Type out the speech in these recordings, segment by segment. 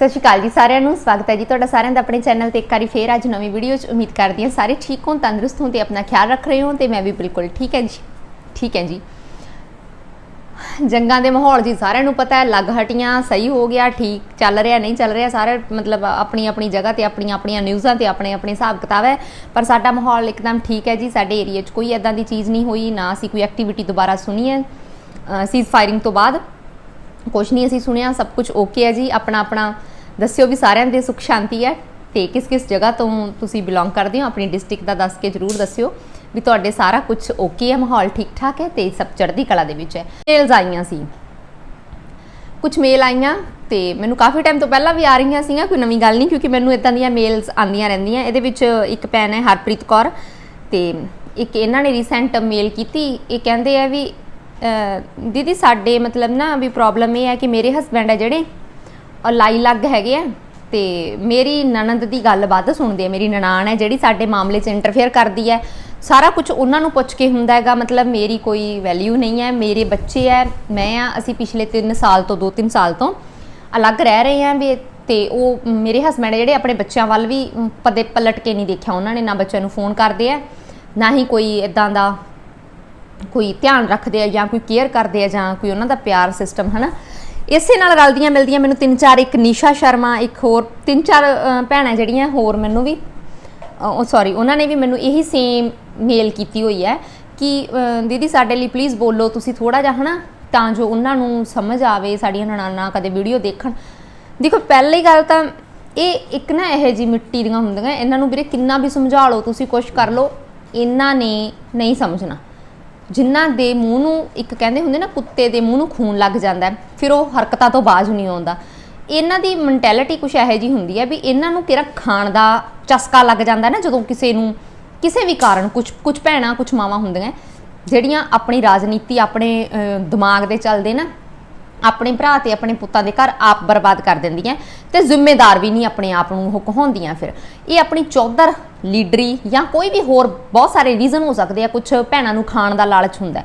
ਸਤਿ ਸ਼੍ਰੀ ਅਕਾਲ ਜੀ ਸਾਰਿਆਂ ਨੂੰ, ਸਵਾਗਤ ਹੈ ਜੀ ਤੁਹਾਡਾ ਸਾਰਿਆਂ ਦਾ ਆਪਣੇ ਚੈਨਲ ਤੇ। ਇੱਕ ਵਾਰੀ ਫੇਰ ਅੱਜ ਨਵੀਂ ਵੀਡੀਓ 'ਚ ਉਮੀਦ ਕਰਦੀ ਹਾਂ ਸਾਰੇ ਠੀਕ ਹੋਣ, ਤੰਦਰੁਸਤ ਹੋ ਤੇ ਆਪਣਾ ਖਿਆਲ ਰੱਖ ਰਹੇ ਹੋ ਤੇ ਮੈਂ ਵੀ ਬਿਲਕੁਲ ਠੀਕ ਹੈ ਜੀ। ਠੀਕ ਹੈ ਜੀ। ਜੰਗਾਂ ਦੇ ਮਾਹੌਲ ਜੀ ਸਾਰਿਆਂ ਨੂੰ ਪਤਾ ਹੈ, ਲੱਗ ਹਟੀਆਂ, ਸਹੀ ਹੋ ਗਿਆ, ਠੀਕ ਚੱਲ ਰਿਹਾ, ਨਹੀਂ ਚੱਲ ਰਿਹਾ, ਸਾਰੇ ਮਤਲਬ ਆਪਣੀ ਆਪਣੀ ਜਗ੍ਹਾ ਤੇ ਆਪਣੀਆਂ ਆਪਣੀਆਂ ਨਿਊਜ਼ਾਂ ਤੇ, ਆਪਣੇ ਆਪਣੇ ਹਿਸਾਬ ਕਿਤਾਬ ਹੈ। ਪਰ ਸਾਡਾ ਮਾਹੌਲ ਇੱਕਦਮ ਠੀਕ ਹੈ ਜੀ, ਸਾਡੇ ਏਰੀਆ 'ਚ ਕੋਈ ਐਦਾਂ ਦੀ ਚੀਜ਼ ਨਹੀਂ ਹੋਈ, ਨਾ ਅਸੀਂ ਕੋਈ ਐਕਟੀਵਿਟੀ ਦੁਬਾਰਾ ਸੁਣੀ ਹੈ। ਸੀਜ਼ ਫਾਇਰਿੰਗ ਤੋਂ ਬਾਅਦ ਕੁਛ ਨਹੀਂ ਅਸੀਂ ਸੁਣਿਆ, ਸਭ ਕੁਝ ਓਕੇ ਹੈ ਜੀ, ਆਪਣਾ ਆਪਣਾ ਦੱਸਿਓ ਵੀ ਸਾਰਿਆਂ ਦੇ ਸੁਖ ਸ਼ਾਂਤੀ ਹੈ ਤੇ ਕਿਸ ਕਿਸ ਜਗ੍ਹਾ ਤੋਂ ਤੁਸੀਂ ਬਿਲੋਂਗ ਕਰਦੇ ਹੋ, ਆਪਣੀ ਡਿਸਟ੍ਰਿਕਟ ਦਾ ਦੱਸ ਕੇ ਜਰੂਰ ਦੱਸਿਓ ਵੀ ਤੁਹਾਡੇ ਸਾਰਾ ਕੁਝ ਓਕੇ ਹੈ, ਮਾਹੌਲ ਠੀਕ ਠਾਕ ਹੈ ਤੇ ਸਭ ਚੜ੍ਹਦੀ ਕਲਾ ਦੇ ਵਿੱਚ ਹੈ। ਮੇਲਸ ਆਈਆਂ ਸੀ। ਕੁਝ ਮੇਲ ਆਈਆਂ ਤੇ ਮੈਨੂੰ ਕਾਫੀ ਟਾਈਮ ਤੋਂ ਪਹਿਲਾਂ ਵੀ ਆ ਰਹੀਆਂ ਸੀਗੀਆਂ, ਕੋਈ ਨਵੀਂ ਗੱਲ ਨਹੀਂ ਕਿਉਂਕਿ ਮੈਨੂੰ ਇਦਾਂ ਦੀਆਂ ਮੇਲਸ ਆਉਂਦੀਆਂ ਰਹਿੰਦੀਆਂ। ਇਹਦੇ ਵਿੱਚ ਇੱਕ ਪੈਨ ਹੈ ਹਰਪ੍ਰੀਤ ਕੌਰ ਤੇ ਇੱਕ ਇਹਨਾਂ ਨੇ ਰੀਸੈਂਟ ਮੇਲ ਕੀਤੀ। ਇਹ ਕਹਿੰਦੇ ਆ ਵੀ ਦੀਦੀ ਸਾਡੇ ਮਤਲਬ ਨਾ ਵੀ ਪ੍ਰੋਬਲਮ ਇਹ ਹੈ ਕਿ ਮੇਰੇ ਹਸਬੰਡ ਹੈ ਜਿਹੜੇ ਅਲਾਈ ਲਾਈ ਲੱਗ ਹੈਗੇ ਆ। ਤੇ ਮੇਰੀ ਨਣਦ ਦੀ ਗੱਲ ਵੱਧ ਸੁਣਦੇ ਆ। ਮੇਰੀ ਨਨਾਣ ਹੈ ਜਿਹੜੀ ਸਾਡੇ ਮਾਮਲੇ 'ਚ ਇੰਟਰਫੇਅਰ ਕਰਦੀ ਹੈ। ਸਾਰਾ ਕੁਝ ਉਹਨਾਂ ਨੂੰ ਪੁੱਛ ਕੇ ਹੁੰਦਾ ਹੈਗਾ ਮਤਲਬ ਮੇਰੀ ਕੋਈ ਵੈਲਿਊ ਨਹੀਂ ਹੈ ਮੇਰੇ ਬੱਚੇ ਹੈ ਮੈਂ ਆ ਅਸੀਂ ਪਿਛਲੇ 3 ਸਾਲ ਤੋਂ 2-3 ਸਾਲ ਤੋਂ ਅਲੱਗ ਰਹਿ ਰਹੇ ਹਾਂ ਵੀ ਤੇ ਉਹ ਮੇਰੇ ਹਸਬੰਡ ਜਿਹੜੇ ਆਪਣੇ ਬੱਚਿਆਂ ਵੱਲ ਵੀ ਅਮ, ਪਦੇ ਪਲਟ ਕੇ ਨਹੀਂ ਦੇਖਿਆ ਉਹਨਾਂ ਨੇ ਨਾ ਬੱਚਿਆਂ ਨੂੰ ਫੋਨ ਕਰਦੇ ਆ ਨਾ ਹੀ ਕੋਈ ਇਦਾਂ ਦਾ ਕੋਈ ਧਿਆਨ ਰੱਖਦੇ ਆ ਜਾਂ ਕੋਈ ਕੇਅਰ ਕਰਦੇ ਆ ਜਾਂ ਕੋਈ ਉਹਨਾਂ ਦਾ ਪਿਆਰ ਸਿਸਟਮ ਹਨਾ? ਇਸੇ ਨਾਲ ਰਲਦੀਆਂ ਮਿਲਦੀਆਂ ਮੈਨੂੰ ਤਿੰਨ ਚਾਰ, ਇੱਕ ਨੀਸ਼ਾ ਸ਼ਰਮਾ, ਇੱਕ ਹੋਰ ਤਿੰਨ ਚਾਰ ਭੈਣਾਂ ਜਿਹੜੀਆਂ ਹੋਰ ਮੈਨੂੰ ਵੀ ਉਹ ਸੌਰੀ ਉਹਨਾਂ ਨੇ ਵੀ ਮੈਨੂੰ ਇਹੀ ਸੇਮ ਮੇਲ ਕੀਤੀ ਹੋਈ ਹੈ ਕਿ ਦੀਦੀ ਸਾਡੇ ਲਈ ਪਲੀਜ਼ ਬੋਲੋ, ਤੁਸੀਂ ਥੋੜਾ ਜਿਹਾ ਹਨਾ, ਤਾਂ ਜੋ ਉਹਨਾਂ ਨੂੰ ਸਮਝ ਆਵੇ, ਸਾਡੀਆਂ ਨਣਾਨਾਂ ਕਦੇ ਵੀਡੀਓ ਦੇਖਣ। ਦੇਖੋ, ਪਹਿਲੀ ਗੱਲ ਤਾਂ ਇਹ ਇੱਕ ਨਾ ਇਹੋ ਜੀ ਮਿੱਟੀ ਦੀਆਂ ਹੁੰਦੀਆਂ, ਇਹਨਾਂ ਨੂੰ ਵੀਰੇ ਕਿੰਨਾ ਵੀ ਸਮਝਾ ਲਓ, ਤੁਸੀਂ ਕੁਛ ਕਰ ਲਓ, ਇਹਨਾਂ ਨੇ ਨਹੀਂ ਸਮਝਣਾ। ਜਿਨ੍ਹਾਂ ਦੇ ਮੂੰਹ ਨੂੰ ਇੱਕ ਕਹਿੰਦੇ ਹੁੰਦੇ ਨਾ ਕੁੱਤੇ ਦੇ ਮੂੰਹ ਨੂੰ ਖੂਨ ਲੱਗ ਜਾਂਦਾ ਫਿਰ ਉਹ ਹਰਕਤਾਂ ਤੋਂ ਬਾਜ਼ ਨਹੀਂ ਆਉਂਦਾ। ਇਹਨਾਂ ਦੀ ਮੈਂਟੈਲਿਟੀ ਕੁਛ ਇਹੋ ਜੀ ਹੁੰਦੀ ਹੈ ਵੀ ਇਹਨਾਂ ਨੂੰ ਕਿਹੜਾ ਖਾਣ ਦਾ ਚਸਕਾ ਲੱਗ ਜਾਂਦਾ ਨਾ ਜਦੋਂ ਕਿਸੇ ਨੂੰ ਕਿਸੇ ਵੀ ਕਾਰਨ ਕੁਝ ਕੁਝ ਭੈਣਾਂ ਕੁਝ ਮਾਵਾਂ ਹੁੰਦੀਆਂ ਜਿਹੜੀਆਂ ਆਪਣੀ ਰਾਜਨੀਤੀ, ਆਪਣੇ ਦਿਮਾਗ ਦੇ ਚੱਲਦੇ ਨਾ ਆਪਣੇ ਭਰਾ ਤੇ ਆਪਣੇ ਪੁੱਤਾਂ ਦੇ ਘਰ ਆਪ ਬਰਬਾਦ ਕਰ ਦਿੰਦੀਆਂ ਤੇ ਜ਼ਿੰਮੇਦਾਰ ਵੀ ਨਹੀਂ ਆਪਣੇ ਆਪ ਨੂੰ ਉਹ ਕਹਾਉਂਦੀਆਂ ਫਿਰ। ਇਹ ਆਪਣੀ ਚੌਧਰ, ਲੀਡਰੀ ਜਾਂ ਕੋਈ ਵੀ ਹੋਰ ਬਹੁਤ ਸਾਰੇ ਰੀਜ਼ਨ ਹੋ ਸਕਦੇ ਆ ਕੁਝ ਭੈਣਾਂ ਨੂੰ ਖਾਣ ਦਾ ਲਾਲਚ ਹੁੰਦਾ।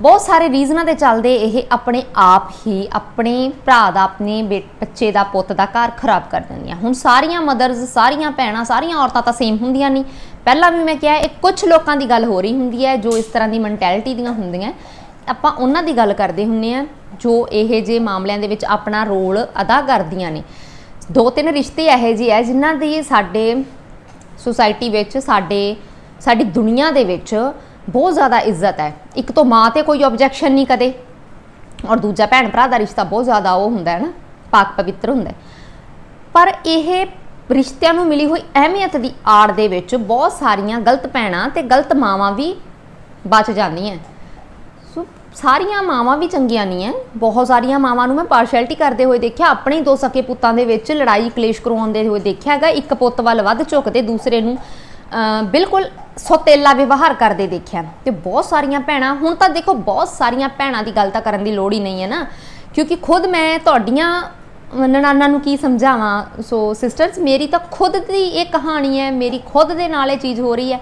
ਬਹੁਤ ਸਾਰੇ ਰੀਜ਼ਨਾਂ ਦੇ ਚੱਲਦੇ ਇਹ ਆਪਣੇ ਆਪ ਹੀ ਆਪਣੇ ਭਰਾ ਦਾ, ਆਪਣੇ ਬੇ- ਬੱਚੇ ਦਾ, ਪੁੱਤ ਦਾ ਘਰ ਖਰਾਬ ਕਰ ਦਿੰਦੀਆਂ। ਹੁਣ ਸਾਰੀਆਂ ਮਦਰਸ ਸਾਰੀਆਂ ਭੈਣਾਂ, ਸਾਰੀਆਂ ਔਰਤਾਂ ਤਾਂ ਸੇਮ ਹੁੰਦੀਆਂ ਨਹੀਂ। ਪਹਿਲਾਂ ਵੀ ਮੈਂ ਕਿਹਾ ਇਹ ਕੁਝ ਲੋਕਾਂ ਦੀ ਗੱਲ ਹੋ ਰਹੀ ਹੁੰਦੀ ਹੈ ਜੋ ਇਸ ਤਰ੍ਹਾਂ ਦੀ ਮੈਂਟੈਲਿਟੀ ਦੀਆਂ ਹੁੰਦੀਆਂ। ਆਪਾਂ ਉਹਨਾਂ ਦੀ ਗੱਲ ਕਰਦੇ ਹੁੰਨੇ ਆ ਜੋ ਇਹ ਜੇ ਮਾਮਲਿਆਂ ਦੇ ਵਿੱਚ ਆਪਣਾ ਰੋਲ ਅਦਾ ਕਰਦੀਆਂ ਨੇ। ਦੋ ਤਿੰਨ ਰਿਸ਼ਤੇ ਇਹੋ ਜਿਹੇ ਆ ਜਿਨ੍ਹਾਂ ਦੀ ਸਾਡੇ ਸੁਸਾਇਟੀ ਵਿੱਚ, ਸਾਡੇ, ਸਾਡੀ ਦੁਨੀਆ ਦੇ ਵਿੱਚ ਬਹੁਤ ਜ਼ਿਆਦਾ ਇੱਜ਼ਤ ਹੈ। ਇੱਕ ਤੋਂ ਮਾਂ ਤੇ ਕੋਈ ਆਬਜੈਕਸ਼ਨ ਨਹੀਂ ਕਦੇ ਔਰ ਦੂਜਾ ਭੈਣ ਭਰਾ ਦਾ ਰਿਸ਼ਤਾ ਬਹੁਤ ਜ਼ਿਆਦਾ ਉਹ ਹੁੰਦਾ ਹੈ ਨਾ, ਪਾਕ ਪਵਿੱਤਰ ਹੁੰਦਾ ਪਰ ਇਹ ਰਿਸ਼ਤਿਆਂ ਨੂੰ ਮਿਲੀ ਹੋਈ ਅਹਿਮੀਅਤ ਦੀ ਆੜ ਦੇ ਵਿੱਚ ਬਹੁਤ ਸਾਰੀਆਂ ਗਲਤ ਭੈਣਾਂ ਤੇ ਗਲਤ ਮਾਵਾਂ ਵੀ ਬਚ ਜਾਂਦੀਆਂ ਸਾਰੀਆਂ ਮਾਵਾਂ ਵੀ ਚੰਗੀਆਂ ਨਹੀਂ ਐ। ਬਹੁਤ ਸਾਰੀਆਂ ਮਾਵਾਂ ਨੂੰ ਮੈਂ ਪਾਰਸ਼ੈਲਿਟੀ ਕਰਦੇ ਹੋਏ ਦੇਖਿਆ, ਆਪਣੇ ਦੋ ਸਕੇ ਪੁੱਤਾਂ ਦੇ ਵਿੱਚ ਲੜਾਈ ਕਲੇਸ਼ ਕਰਵਾਉਂਦੇ ਹੋਏ ਦੇਖਿਆ ਹੈਗਾ। ਇੱਕ ਪੁੱਤ ਵੱਲ ਵੱਧ ਝੁਕਦੇ, ਦੂਸਰੇ ਨੂੰ ਬਿਲਕੁਲ ਸੋਤੇਲਾ ਵਿਵਹਾਰ ਕਰਦੇ ਦੇਖਿਆ। ਤੇ ਬਹੁਤ ਸਾਰੀਆਂ ਭੈਣਾਂ, ਹੁਣ ਤਾਂ ਦੇਖੋ ਬਹੁਤ ਸਾਰੀਆਂ ਭੈਣਾਂ ਦੀ ਗੱਲ ਤਾਂ ਕਰਨ ਦੀ ਲੋੜ ਹੀ ਨਹੀਂ ਹੈ ਨਾ। ਕਿਉਂਕਿ ਖੁਦ ਮੈਂ ਤੁਹਾਡੀਆਂ ਨਨਾਨਾ ਨੂੰ ਕੀ ਸਮਝਾਵਾਂ? ਸੋ ਸਿਸਟਰਸ ਮੇਰੀ ਤਾਂ ਖੁਦ ਦੀ ਇਹ ਕਹਾਣੀ ਹੈ ਮੇਰੀ ਖੁਦ ਦੇ ਨਾਲ ਇਹ ਚੀਜ਼ ਹੋ ਰਹੀ ਹੈ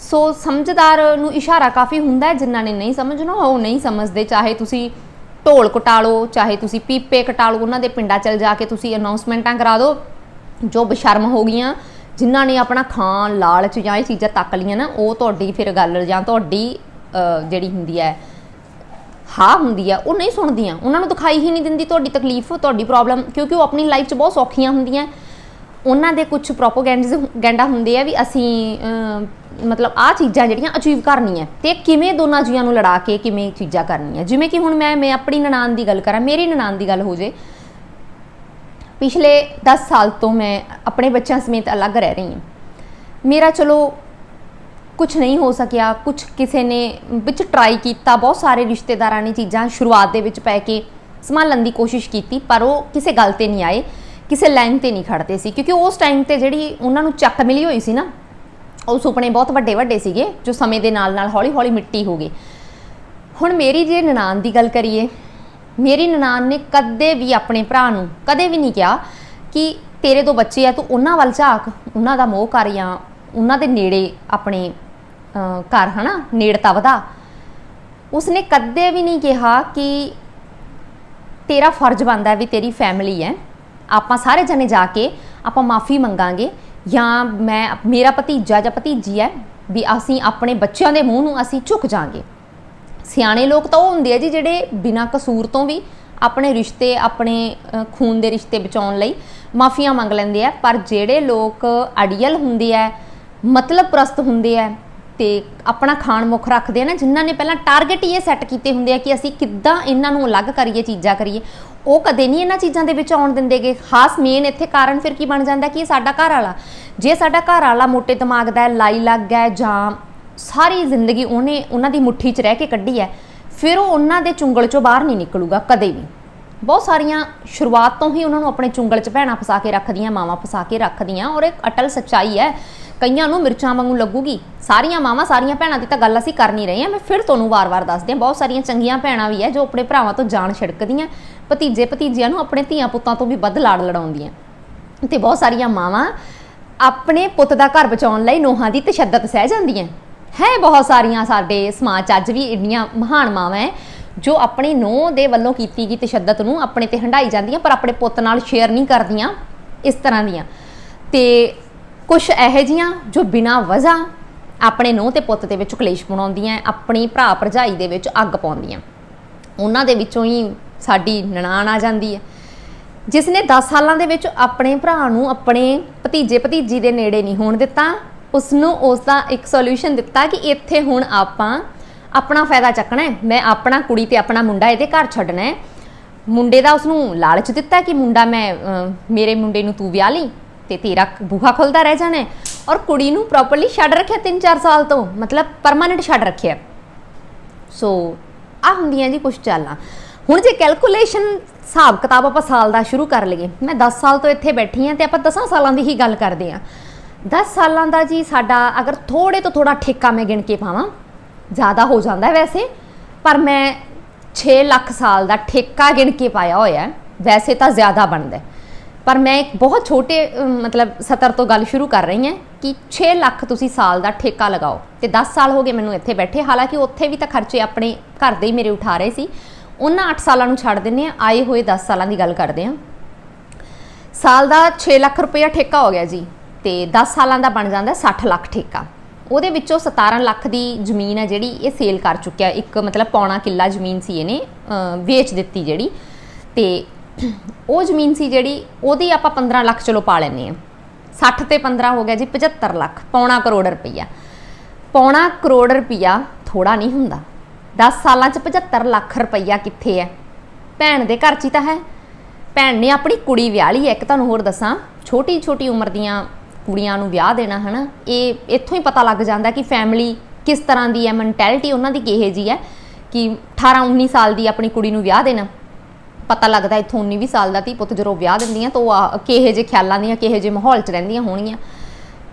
ਸੋ ਸਮਝਦਾਰ ਨੂੰ ਇਸ਼ਾਰਾ ਕਾਫੀ ਹੁੰਦਾ ਹੈ, ਜਿਨ੍ਹਾਂ ਨੇ ਨਹੀਂ ਸਮਝਣਾ, ਉਹ ਨਹੀਂ ਸਮਝਦੇ। ਚਾਹੇ ਤੁਸੀਂ ਢੋਲ ਕਟਾਲੋ, ਚਾਹੇ ਤੁਸੀਂ ਪੀਪੇ ਕਟਾਲੋ, ਉਹਨਾਂ ਦੇ ਪਿੰਡਾਂ ਚਲ ਜਾ ਕੇ ਤੁਸੀਂ ਅਨਾਉਂਸਮੈਂਟਾਂ ਕਰਾ ਦਿਓ। ਜੋ ਬਸ਼ਰਮ ਹੋ ਗਈਆਂ, ਜਿਨ੍ਹਾਂ ਨੇ ਆਪਣਾ ਖਾਣ, ਲਾਲਚ ਜਾਂ ਇਹ ਚੀਜ਼ਾਂ ਤੱਕ ਲੀਆਂ ਨਾ, ਉਹ ਤੁਹਾਡੀ ਫਿਰ ਗੱਲ ਜਾਂ ਤੁਹਾਡੀ ਜਿਹੜੀ ਹੁੰਦੀ ਹੈ, ਹਾਂ ਹੁੰਦੀ ਆ, ਉਹ ਨਹੀਂ ਸੁਣਦੀਆਂ। ਉਹਨਾਂ ਨੂੰ ਦਿਖਾਈ ਹੀ ਨਹੀਂ ਦਿੰਦੀ ਤੁਹਾਡੀ ਤਕਲੀਫ, ਤੁਹਾਡੀ ਪ੍ਰੋਬਲਮ ਕਿਉਂਕਿ ਉਹ ਆਪਣੀ ਲਾਈਫ 'ਚ ਬਹੁਤ ਸੌਖੀਆਂ ਹੁੰਦੀਆਂ। ਉਹਨਾਂ ਦੇ ਕੁਝ ਪ੍ਰੋਪੋਗੈਂਡਾ ਹੁੰਦੇ ਆ ਵੀ ਅਸੀਂ ਮਤਲਬ ਆ ਚੀਜ਼ਾਂ ਜਿਹੜੀਆਂ ਅਚੀਵ ਕਰਨੀਆਂ ਤੇ ਕਿਵੇਂ ਦੋਨਾਂ ਜੀਆਂ ਨੂੰ ਲੜਾ ਕੇ ਕਿਵੇਂ ਚੀਜ਼ਾਂ ਕਰਨੀਆਂ ਜਿਵੇਂ ਕਿ ਹੁਣ ਮੈਂ ਮੈਂ ਆਪਣੀ ਨਨਾਣ ਦੀ ਗੱਲ ਕਰਾਂ, ਮੇਰੀ ਨਨਾਣ ਦੀ ਗੱਲ ਹੋ ਜੇ। ਪਿਛਲੇ 10 ਸਾਲ ਤੋਂ ਮੈਂ ਆਪਣੇ ਬੱਚਿਆਂ ਸਮੇਤ ਅਲੱਗ ਰਹਿ ਰਹੀ ਹਾਂ। ਮੇਰਾ ਚਲੋ ਕੁਝ ਨਹੀਂ ਹੋ ਸਕਿਆ ਕੁਝ ਕਿਸੇ ਨੇ ਵਿੱਚ ਟਰਾਈ ਕੀਤਾ, ਬਹੁਤ ਸਾਰੇ ਰਿਸ਼ਤੇਦਾਰਾਂ ਨੇ ਚੀਜ਼ਾਂ ਸ਼ੁਰੂਆਤ ਦੇ ਵਿੱਚ ਪੈ ਕੇ ਸੰਭਾਲਣ ਦੀ ਕੋਸ਼ਿਸ਼ ਕੀਤੀ, ਪਰ ਉਹ ਕਿਸੇ ਗੱਲ ਤੇ ਨਹੀਂ ਆਏ। ਕਿਸੇ ਲਾਈਨ ਤੇ ਨਹੀਂ ਖੜਦੇ ਸੀ ਕਿਉਂਕਿ ਉਸ ਟਾਈਮ ਤੇ ਜਿਹੜੀ ਉਹਨਾਂ ਨੂੰ ਚੱਕ ਮਿਲੀ ਹੋਈ ਸੀ ਨਾ ਉਹ ਸੁਪਨੇ ਬਹੁਤ ਵੱਡੇ ਵੱਡੇ ਸੀਗੇ ਜੋ ਸਮੇਂ ਦੇ ਨਾਲ ਨਾਲ ਹੌਲੀ ਹੌਲੀ ਮਿੱਟੀ ਹੋ ਗਏ। ਹੁਣ ਮੇਰੀ ਜੇ ਨਨਾਨ ਦੀ ਗੱਲ ਕਰੀਏ ਮੇਰੀ ਨਨਾਨ ਨੇ ਕਦੇ ਵੀ ਆਪਣੇ ਭਰਾ ਨੂੰ ਕਦੇ ਵੀ ਨਹੀਂ ਕਿਹਾ ਕਿ ਤੇਰੇ ਦੋ ਬੱਚੇ ਆ ਤੂੰ ਉਹਨਾਂ ਵੱਲ ਝਾਕ ਉਹਨਾਂ ਦਾ ਮੋਹ ਕਰ ਜਾਂ ਉਹਨਾਂ ਦੇ ਨੇੜੇ ਆਪਣੇ ਅਹ, ਘਰ ਹਨਾ ਨੇੜਤਾ ਵਧਾ। ਉਸਨੇ ਕਦੇ ਵੀ ਨਹੀਂ ਕਿਹਾ ਕਿ ਤੇਰਾ ਫਰਜ਼ ਬਣਦਾ ਵੀ ਤੇਰੀ ਫੈਮਿਲੀ ਹੈ। ਆਪਾਂ ਸਾਰੇ ਜਣੇ ਜਾ ਕੇ ਆਪਾਂ ਮਾਫੀ ਮੰਗਾਂਗੇ ਜਾਂ ਮੈਂ ਮੇਰਾ ਭਤੀਜਾ ਜਾਂ ਭਤੀਜੀ ਹੈ ਵੀ ਅਸੀਂ ਆਪਣੇ ਬੱਚਿਆਂ ਦੇ ਮੂੰਹ ਨੂੰ ਅਸੀਂ ਝੁਕ ਜਾਾਂਗੇ। ਸਿਆਣੇ ਲੋਕ ਤਾਂ ਉਹ ਹੁੰਦੇ ਆ ਜੀ ਜਿਹੜੇ ਬਿਨਾਂ ਕਸੂਰ ਤੋਂ ਵੀ ਆਪਣੇ ਰਿਸ਼ਤੇ, ਆਪਣੇ ਖੂਨ ਦੇ ਰਿਸ਼ਤੇ ਬਚਾਉਣ ਲਈ ਮਾਫੀਆਂ ਮੰਗ ਲੈਂਦੇ ਆ। ਪਰ ਜਿਹੜੇ ਲੋਕ ਅੜੀਅਲ ਹੁੰਦੇ ਆ ਮਤਲਬ ਪ੍ਰਸਤ ਹੁੰਦੇ ਆ ਤੇ ਆਪਣਾ ਖਾਣ ਮੁੱਖ ਰੱਖਦੇ ਆ ਨਾ, ਜਿਨ੍ਹਾਂ ਨੇ ਪਹਿਲਾਂ ਟਾਰਗੇਟ ਹੀ ਇਹ ਸੈੱਟ ਕੀਤੇ ਹੁੰਦੇ ਆ ਕਿ ਅਸੀਂ ਕਿੱਦਾਂ ਇਹਨਾਂ ਨੂੰ ਅਲੱਗ ਕਰੀਏ, ਚੀਜ਼ਾਂ ਕਰੀਏ ਉਹ ਕਦੇ ਨਹੀਂ ਇਹਨਾਂ ਚੀਜ਼ਾਂ ਦੇ ਵਿੱਚ ਆਉਣ ਦਿੰਦੇਗੇ। ਖਾਸ ਮੇਨ ਇੱਥੇ ਕਾਰਨ ਫਿਰ ਕੀ ਬਣ ਜਾਂਦਾ ਕਿ ਇਹ ਸਾਡਾ ਘਰ ਵਾਲਾ। ਜੇ ਸਾਡਾ ਘਰ ਵਾਲਾ ਮੋਟੇ ਦਿਮਾਗ ਦਾ ਹੈ, ਲਾਈ ਲੱਗ ਹੈ ਜਾਂ ਸਾਰੀ ਜ਼ਿੰਦਗੀ ਉਹਨੇ ਉਹਨਾਂ ਦੀ ਮੁੱਠੀ 'ਚ ਰਹਿ ਕੇ ਕੱਢੀ ਹੈ, ਫਿਰ ਉਹ ਉਹਨਾਂ ਦੇ ਚੁੰਗਲ 'ਚੋਂ ਬਾਹਰ ਨਹੀਂ ਨਿਕਲੂਗਾ ਕਦੇ ਵੀ। ਬਹੁਤ ਸਾਰੀਆਂ ਸ਼ੁਰੂਆਤ ਤੋਂ ਹੀ ਉਹਨਾਂ ਨੂੰ ਆਪਣੇ ਚੁੰਗਲ 'ਚ ਭੈਣਾਂ ਫਸਾ ਕੇ ਰੱਖਦੀਆਂ, ਮਾਵਾਂ ਫਸਾ ਕੇ ਰੱਖਦੀਆਂ ਔਰ ਇੱਕ ਅਟਲ ਸੱਚਾਈ ਹੈ, ਕਈਆਂ ਨੂੰ ਮਿਰਚਾਂ ਵਾਂਗੂ ਲੱਗੂਗੀ। ਸਾਰੀਆਂ ਮਾਵਾਂ, ਸਾਰੀਆਂ ਭੈਣਾਂ ਦੀ ਤਾਂ ਗੱਲ ਅਸੀਂ ਕਰ ਨਹੀਂ ਰਹੇ ਹਾਂ। ਮੈਂ ਫਿਰ ਤੁਹਾਨੂੰ ਵਾਰ-ਵਾਰ ਦੱਸਦੀ ਹਾਂ, ਬਹੁਤ ਸਾਰੀਆਂ ਚੰਗੀਆਂ ਭੈਣਾਂ ਵੀ ਹੈ ਜੋ ਆਪਣੇ ਭਰਾਵਾਂ ਤੋਂ ਜਾਨ ਛਿੜਕਦੀਆਂ। ਭਤੀਜੇ ਭਤੀਜੀਆਂ ਨੂੰ ਆਪਣੇ ਧੀਆਂ ਪੁੱਤਾਂ ਤੋਂ ਵੀ ਵੱਧ ਲਾੜ ਲੜਾਉਂਦੀਆਂ। ਤੇ ਬਹੁਤ ਸਾਰੀਆਂ ਮਾਵਾਂ ਆਪਣੇ ਪੁੱਤ ਦਾ ਘਰ ਬਚਾਉਣ ਲਈ ਨੋਹਾਂ ਦੀ ਤਸ਼ੱਦਦ ਸਹਿ ਜਾਂਦੀਆਂ। ਹੈ ਬਹੁਤ ਸਾਰੀਆਂ ਸਾਡੇ ਸਮਾਜ 'ਚ ਅੱਜ ਵੀ ਇੰਨੀਆਂ ਮਹਾਨ ਮਾਵਾਂ ਹੈ ਜੋ ਆਪਣੇ ਨੋਹ ਦੇ ਵੱਲੋਂ ਕੀਤੀ ਗਈ ਤਸ਼ੱਦਦ ਨੂੰ ਆਪਣੇ ਤੇ ਹੰਡਾਈ ਜਾਂਦੀਆਂ, ਪਰ ਆਪਣੇ ਪੁੱਤ ਨਾਲ ਸ਼ੇਅਰ ਨਹੀਂ ਕਰਦੀਆਂ ਇਸ ਤਰ੍ਹਾਂ ਦੀਆਂ। ਤੇ ਕੁਝ ਇਹੋ ਜੀਆਂ ਜੋ ਬਿਨਾਂ ਵਜ੍ਹਾ ਆਪਣੇ ਨੋਹ ਤੇ ਪੁੱਤ ਦੇ ਵਿੱਚ ਕਲੇਸ਼ ਬਣਾਉਂਦੀਆਂ ਆਪਣੀ ਭਰਾ ਭਰਜਾਈ ਦੇ ਵਿੱਚ ਅੱਗ ਪਾਉਂਦੀਆਂ। ਉਹਨਾਂ ਦੇ ਵਿੱਚੋਂ ਹੀ ਸਾਡੀ ਨਨਾਣ ਆ ਜਾਂਦੀ ਹੈ। ਜਿਸ ਨੇ 10 ਸਾਲਾਂ ਦੇ ਵਿੱਚ ਆਪਣੇ ਭਰਾ ਨੂੰ ਆਪਣੇ ਭਤੀਜੇ ਭਤੀਜੀ ਦੇ ਨੇੜੇ ਨਹੀਂ ਹੋਣ ਦਿੱਤਾ ਉਸ ਨੂੰ ਉਸ ਦਾ ਇੱਕ ਸੋਲੂਸ਼ਨ ਦਿੱਤਾ ਕਿ ਇੱਥੇ ਹੁਣ ਆਪਾਂ ਆਪਣਾ ਫਾਇਦਾ ਚੱਕਣਾ ਹੈ। ਮੈਂ ਆਪਣਾ ਕੁੜੀ ਤੇ ਆਪਣਾ ਮੁੰਡਾ ਇਹਦੇ ਘਰ ਛੱਡਣਾ ਹੈ। ਮੁੰਡੇ ਦਾ ਉਸ ਨੂੰ ਲਾਲਚ ਦਿੱਤਾ ਕਿ ਮੁੰਡਾ ਮੈਂ ਮੇਰੇ ਮੁੰਡੇ ਨੂੰ ਤੂੰ ਵਿਆਹ ਲਈ ਤੇ ਤੇਰਾ ਬੂਹਾ ਖੁੱਲਦਾ ਰਹਿ ਜਾਣਾ ਔਰ ਕੁੜੀ ਨੂੰ ਪ੍ਰੋਪਰਲੀ ਛੱਡ ਰੱਖਿਆ 3-4 ਸਾਲ ਤੋਂ। ਮਤਲਬ ਪਰਮਾਨੈਂਟ ਛੱਡ ਰੱਖਿਆ। ਸੋ ਆ ਹੁੰਦੀਆਂ ਜੀ ਕੁਝ ਚਾਲਾਂ। ਹੁਣ ਜੇ ਕੈਲਕੂਲੇਸ਼ਨ ਹਿਸਾਬ ਕਿਤਾਬ ਆਪਾਂ ਸਾਲ ਦਾ ਸ਼ੁਰੂ ਕਰ ਲਈਏ, ਮੈਂ 10 ਸਾਲ ਤੋਂ ਇੱਥੇ ਬੈਠੀ ਹਾਂ ਤੇ ਆਪਾਂ 10 ਸਾਲਾਂ ਦੀ ਹੀ ਗੱਲ ਕਰਦੇ ਹਾਂ। 10 ਸਾਲਾਂ ਦਾ ਜੀ ਸਾਡਾ ਅਗਰ ਥੋੜੇ ਤੋਂ ਥੋੜਾ ਠੇਕਾ ਮੈਂ ਗਿਣ ਕੇ ਪਾਵਾਂ, ਜ਼ਿਆਦਾ ਹੋ ਜਾਂਦਾ ਵੈਸੇ, ਪਰ ਮੈਂ 6 ਲੱਖ ਸਾਲ ਦਾ ਠੇਕਾ ਗਿਣ ਕੇ ਪਾਇਆ ਹੋਇਆ ਵੈਸੇ ਤਾਂ ਜ਼ਿਆਦਾ ਬਣਦਾ ਪਰ ਮੈਂ ਇੱਕ ਬਹੁਤ ਛੋਟੇ ਮਤਲਬ ਸਤਰ ਤੋਂ ਗੱਲ ਸ਼ੁਰੂ ਕਰ ਰਹੀ ਹਾਂ ਕਿ 6 ਲੱਖ ਤੁਸੀਂ ਸਾਲ ਦਾ ਠੇਕਾ ਲਗਾਓ। ਤੇ 10 ਸਾਲ ਹੋ ਗਏ ਮੈਨੂੰ ਇੱਥੇ ਬੈਠੇ, ਹਾਲਾਂਕਿ ਉੱਥੇ ਵੀ ਤਾਂ ਖਰਚੇ ਆਪਣੇ ਘਰ ਦੇ ਹੀ ਮੇਰੇ ਉਠਾ ਰਹੇ ਸੀ ਉਹਨਾਂ 8 ਸਾਲਾਂ ਨੂੰ ਛੱਡ ਦਿੰਨੇ ਆ ਆਏ ਹੋਏ 10 ਸਾਲਾਂ ਦੀ ਗੱਲ ਕਰਦੇ ਹਾਂ। ਸਾਲ ਦਾ 6 ਲੱਖ ਰੁਪਇਆ ਠੇਕਾ ਹੋ ਗਿਆ ਜੀ ਤੇ 10 ਸਾਲਾਂ ਦਾ ਬਣ ਜਾਂਦਾ 60 ਲੱਖ ਠੇਕਾ। ਉਹਦੇ ਵਿੱਚੋਂ 17 ਲੱਖ ਦੀ ਜ਼ਮੀਨ ਹੈ ਜਿਹੜੀ ਇਹ ਸੇਲ ਕਰ ਚੁੱਕਿਆ। ਇੱਕ ਮਤਲਬ ਪੌਣਾ ਕਿੱਲਾ ਜ਼ਮੀਨ ਸੀ ਇਹਨੇ ਵੇਚ ਦਿੱਤੀ ਜਿਹੜੀ। ਤੇ ਉਹ ਜ਼ਮੀਨ ਸੀ ਜਿਹੜੀ, ਉਹਦੀ ਆਪਾਂ 15 ਲੱਖ ਚਲੋ ਪਾ ਲੈਨੇ ਆ 60 ਤੇ 15 ਹੋ ਗਿਆ ਜੀ 75 ਲੱਖ, ਪੌਣਾ ਕਰੋੜ ਰੁਪਈਆ ਪੌਣਾ ਕਰੋੜ ਰੁਪਈਆ ਥੋੜਾ ਨਹੀਂ ਹੁੰਦਾ। 10 ਸਾਲਾਂ ਚ 75 ਲੱਖ ਰੁਪਈਆ ਕਿੱਥੇ ਹੈ ਭੈਣ ਦੇ ਘਰ 'ਚ ਹੀ ਤਾਂ ਹੈ। ਭੈਣ ਨੇ ਆਪਣੀ ਕੁੜੀ ਵਿਆਹ ਲਈ ਹੈ ਇੱਕ ਤੁਹਾਨੂੰ ਹੋਰ ਦੱਸਾਂ ਛੋਟੀ ਛੋਟੀ ਉਮਰ ਦੀਆਂ ਕੁੜੀਆਂ ਨੂੰ ਵਿਆਹ ਦੇਣਾ, ਹਨਾ? ਇਹ ਇੱਥੋਂ ਹੀ ਪਤਾ ਲੱਗ ਜਾਂਦਾ ਕਿ ਫੈਮਿਲੀ ਕਿਸ ਤਰ੍ਹਾਂ ਦੀ ਹੈ ਮੈਂਟੈਲਿਟੀ ਉਹਨਾਂ ਦੀ ਕਿਹੇ ਜੀ ਹੈ ਕਿ 18 19 ਸਾਲ ਦੀ ਆਪਣੀ ਕੁੜੀ ਨੂੰ ਵਿਆਹ ਦੇਣਾ। ਪਤਾ ਲੱਗਦਾ ਇੱਥੋਂ 19 20 ਸਾਲ ਦਾ ਧੀ ਪੁੱਤ ਜਦੋਂ ਵਿਆਹ ਦਿੰਦੀਆਂ ਤਾਂ ਉਹ ਆ- ਕਿਹੇ ਜੇ ਖਿਆਲਾਂ ਦੀਆਂ, ਕਿਹੇ ਜੇ ਮਾਹੌਲ 'ਚ ਰਹਿੰਦੀਆਂ ਹੋਣਗੀਆਂ।